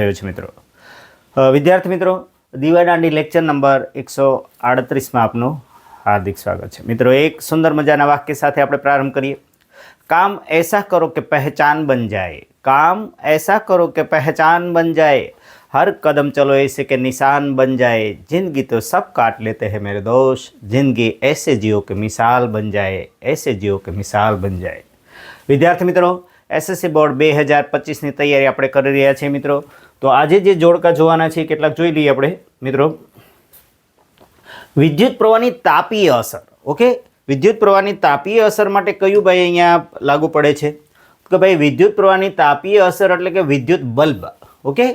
થયો છે મિત્રો અ, વિદ્યાર્થી મિત્રો દીવાદાંડી લેક્ચર નંબર એકસો આડત્રીસમાં આપનું હાર્દિક સ્વાગત છે મિત્રો એક સુંદર મજાના વાક્ય સાથે આપણે પ્રારંભ કરીએ કામ ऐसा करो कि पहचान बन जाए काम ऐसा करो कि पहचान बन जाए हर कदम चलो ऐसे कि निशान बन जाए जिंदगी तो सब काट लेते हैं मेरे दोस्त जिंदगी ऐसे जियो कि मिसाल बन जाए ऐसे जियो कि मिसाल बन जाए વિદ્યાર્થી મિત્રો એસએસસી બોર્ડ બે હજાર પચીસની તૈયારી આપણે કરી રહ્યા છીએ મિત્રો તો આજે જે જોડકા જોવાના છે કેટલાક જોઈ લઈએ આપણે. મિત્રો, વિદ્યુત પ્રવાહની તાપીય અસર, ઓકે? વિદ્યુત પ્રવાહની તાપીય અસર માટે કયું ભાઈ અહીંયા લાગુ પડે છે? કે ભાઈ વિદ્યુત પ્રવાહની તાપીય અસર એટલે કે વિદ્યુત બલ્બ, ઓકે?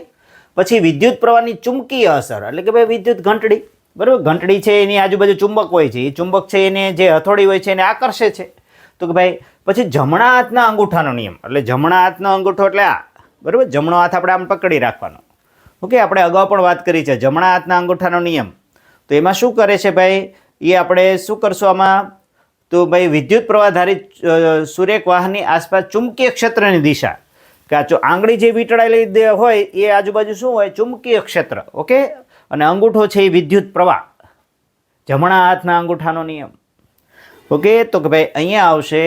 પછી વિદ્યુત પ્રવાહની ચુંબકીય અસર એટલે કે ભાઈ વિદ્યુત ઘંટડી, બરાબર? ઘંટડી છે એની આજુબાજુ ચુંબક હોય છે. એ ચુંબક છે એને જે હથોડી હોય છે એને આકર્ષે છે. તો કે ભાઈ, પછી જમણા હાથના અંગૂઠાનો નિયમ, એટલે જમણા હાથનો અંગૂઠો એટલે આ બરાબર? જમણો હાથ આપણે આમ પકડી રાખવાનો. ઓકે, આપણે અગાઉ પણ વાત કરી છે, જમણા હાથના અંગૂઠાનો નિયમ. તો એમાં શું કરે છે ભાઈ? એ આપણે શું કરશું આમાં? તો ભાઈ, વિદ્યુત પ્રવાહધારિત વાહનની આસપાસ ચુંબકીય ક્ષેત્રની દિશા. કે આ આંગળી જે વીંટળાયેલી હોય, એ આજુબાજુ શું હોય? ચુંબકીય ક્ષેત્ર, ઓકે? અને અંગૂઠો છે એ વિદ્યુત પ્રવાહ. જમણા હાથના અંગૂઠાનો નિયમ. ઓકે, તો કે ભાઈ, અહીંયા આવશે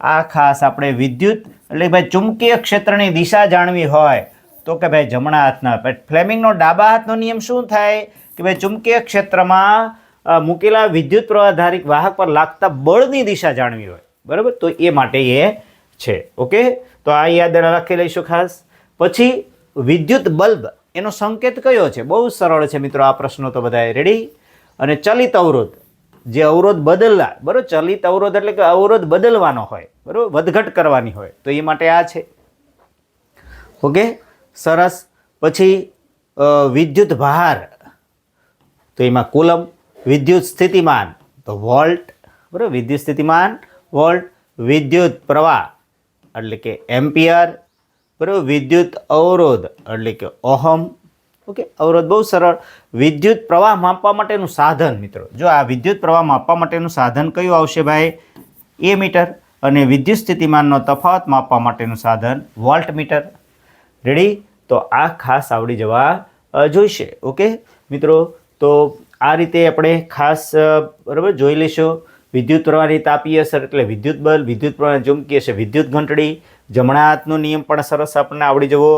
આ ખાસ આપણે વિદ્યુત એટલે ભાઈ ચુંબકીય ક્ષેત્રની દિશા જાણવી હોય, તો કે ભાઈ જમણા હાથના. પણ ફ્લેમિંગનો ડાબા હાથનો નિયમ શું થાય? કે ભાઈ ચુંબકીય ક્ષેત્રમાં મૂકેલા વિદ્યુત પ્રવાહધારિક વાહક પર લાગતા બળની દિશા જાણવી હોય. બરાબર? તો એ માટે એ છે. ઓકે? તો આ યાદ રાખી લઈશું ખાસ. પછી વિદ્યુત બલ્બ, એનો સંકેત કયો છે? બહુ સરળ છે મિત્રો આ પ્રશ્નો તો બધાએ રેડી અને ચલિત અવરોધ. જે અવરોધ બદલવા બરાબર? ચલિત અવરોધ એટલે કે અવરોધ બદલવાનો હોય, બરાબર? વધઘટ કરવાની હોય, તો એ માટે આ છે. ઓકે? સરસ. પછી વિદ્યુત ભાર. તો એમાં કુલમ, વિદ્યુત સ્થિતિમાન, તો વોલ્ટ, બરાબર? વિદ્યુત સ્થિતિમાન, વોલ્ટ, વિદ્યુત પ્રવાહ, એટલે કે એમ્પિયર, બરાબર? વિદ્યુત અવરોધ, એટલે કે ઓહમ ઓકે અવરોધ બહુ સરળ. વિદ્યુત પ્રવાહ માપવા માટેનું સાધન, મિત્રો. જો આ વિદ્યુત પ્રવાહ માપવા માટેનું સાધન કયું આવશે ભાઈ? એ મીટર અને વિદ્યુત સ્થિતિમાનનો તફાવત માપવા માટેનું સાધન વોલ્ટ મીટર. રેડી તો આ ખાસ આવડી જવા જોઈશે. ઓકે મિત્રો, તો આ રીતે આપણે ખાસ બરાબર જોઈ લઈશું. વિદ્યુત પ્રવાહની તાપીય અસર એટલે વિદ્યુત બલ વિદ્યુત પ્રવાહ ચુંબકીય છે વિદ્યુત ઘંટડી. જમણા હાથનો નિયમ પણ સરસ આપણને આવડી જવો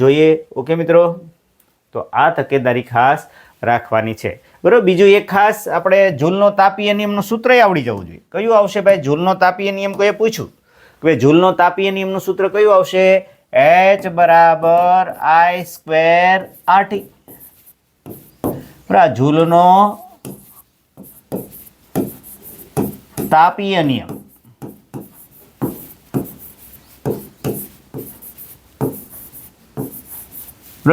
જોઈએ. ઓકે મિત્રો? તો આ તકેદારી ખાસ રાખવાની છે. બરાબર, બીજું એક ખાસ આપણે ઝૂલનો તાપીય નિયમનું સૂત્ર આવડી જવું જોઈએ. કયું આવશે ભાઈ? ઝૂલનો તાપીય નિયમ કોઈએ પૂછ્યું? કે જૂલનો તાપીય નિયમનું સૂત્ર કયું આવશે? એચ બરાબર આઈ સ્ક્વેર આરટી બરાબર ઝૂલનો તાપીય નિયમ.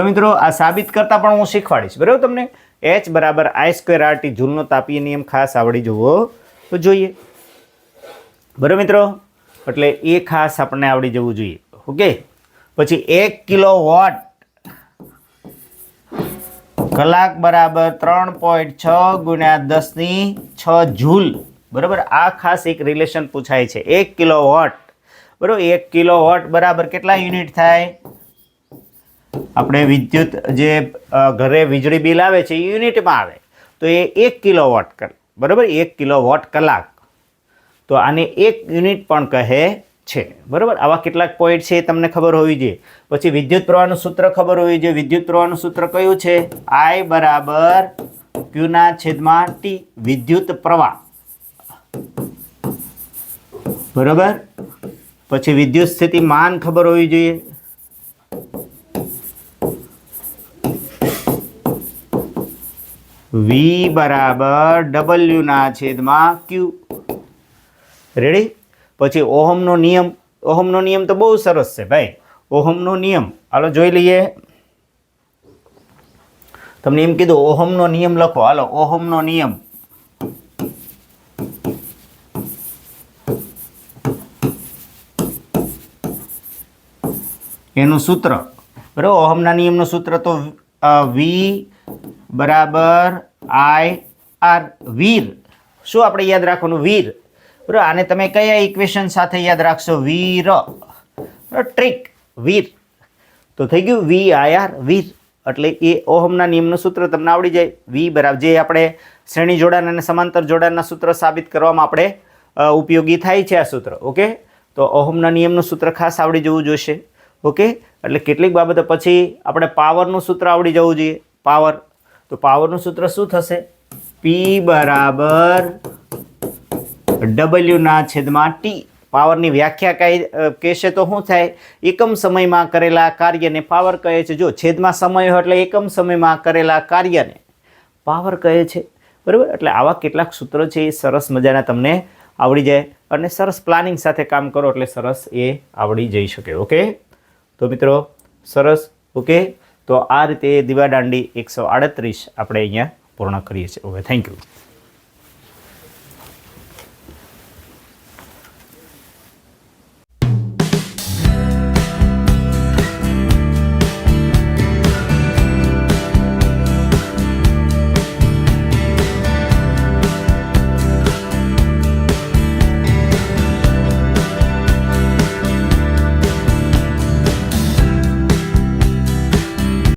મિત્રો, આ સાબિત કરતા પણ હું શીખવાડીશ. બરાબર તમને? એચ બરાબર આઈ સ્ક્વેર આરટી જૂલનો તાપીય નિયમ ખાસ આવડી જવો તો જોઈએ. બરાબર મિત્રો? એટલે એ ખાસ આપણને આવડી જવું જોઈએ. ઓકે? પછી એક કિલો વોટ કલાક બરાબર ત્રણ પોઈન્ટ છ ગુણ્યા દસની છ જૂલ. બરાબર? આ ખાસ એક રિલેશન પૂછાય છે. એક કિલો વોટ બરાબર? એક કિલો વોટ બરાબર કેટલા યુનિટ થાય? આપણે વિદ્યુત જે ઘરે વીજળી બિલ આવે છે, એ યુનિટમાં આવે. તો એ એક કિલો વોટ કર બરાબર? એક કિલો વોટ કલાક. તો આને એક યુનિટ પણ કહે છે, બરાબર? આવા કેટલાક પોઈન્ટ છે એ તમને ખબર હોવી જોઈએ. પછી વિદ્યુત પ્રવાહનું સૂત્ર ખબર હોવી જોઈએ. વિદ્યુત પ્રવાહનું સૂત્ર કયું છે? આઈ બરાબર ક્યુના છેદમાં ટી વિદ્યુત પ્રવાહ. બરાબર? પછી વિદ્યુત સ્થિતિમાન ખબર હોવી જોઈએ. વી બરાબર ડબલ્યુના છેદમાં ક્યુ રેડી પછી ઓહમનો નિયમ ઓહમનો નિયમ તો બહુ સરસ છે ભાઈ. ઓહમનો નિયમ. હાલો, જોઈ લઈએ. તમને એમ કીધું, ઓહમનો નિયમ લખો. હાલો, ઓહમનો નિયમ. એનું સૂત્ર. બરાબર, ઓહમના નિયમનું સૂત્ર તો વી બરાબર આઈ આર વીર. શું આપણે યાદ રાખવાનું? વીર. બરાબર? આને તમે કયા ઇક્વેશન સાથે યાદ રાખશો? વીર. ટ્રિક વીર. તો થઈ ગયું વી આઈ આર વીર. એટલે એ ઓહમના નિયમનું સૂત્ર તમને આવડી જાય. વી બરાબર, જે આપણે શ્રેણી જોડાણ અને સમાંતર જોડાણના સૂત્ર સાબિત કરવામાં આપણે ઉપયોગી થાય છે આ સૂત્ર. ઓકે? તો ઓહમના નિયમનું સૂત્ર ખાસ આવડી જવું જોઈશે. ઓકે? એટલે કેટલીક બાબતો પછી આપણે પાવરનું સૂત્ર આવડી જવું જોઈએ. પાવર તો પાવરનું સૂત્ર શું થશે? પી બરાબર ડબલ્યુના છેદમાં ટી પાવરની વ્યાખ્યા કઈ કહેશે તો શું થાય? એકમ સમયમાં કરેલા કાર્યને પાવર કહે છે. જો છેદમાં સમય હોય એટલે એકમ સમયમાં કરેલા કાર્યને પાવર કહે છે. બરાબર? એટલે આવા કેટલાક સૂત્રો છે, એ સરસ મજાના તમને આવડી જાય અને સરસ પ્લાનિંગ સાથે કામ કરો એટલે સરસ એ આવડી જઈ શકે, ઓકે? તો મિત્રો, સરસ, ઓકે? તો આ રીતે દીવાદાંડી એકસો આડત્રીસ આપણે અહીંયા પૂર્ણ કરીએ છીએ. Okay thank you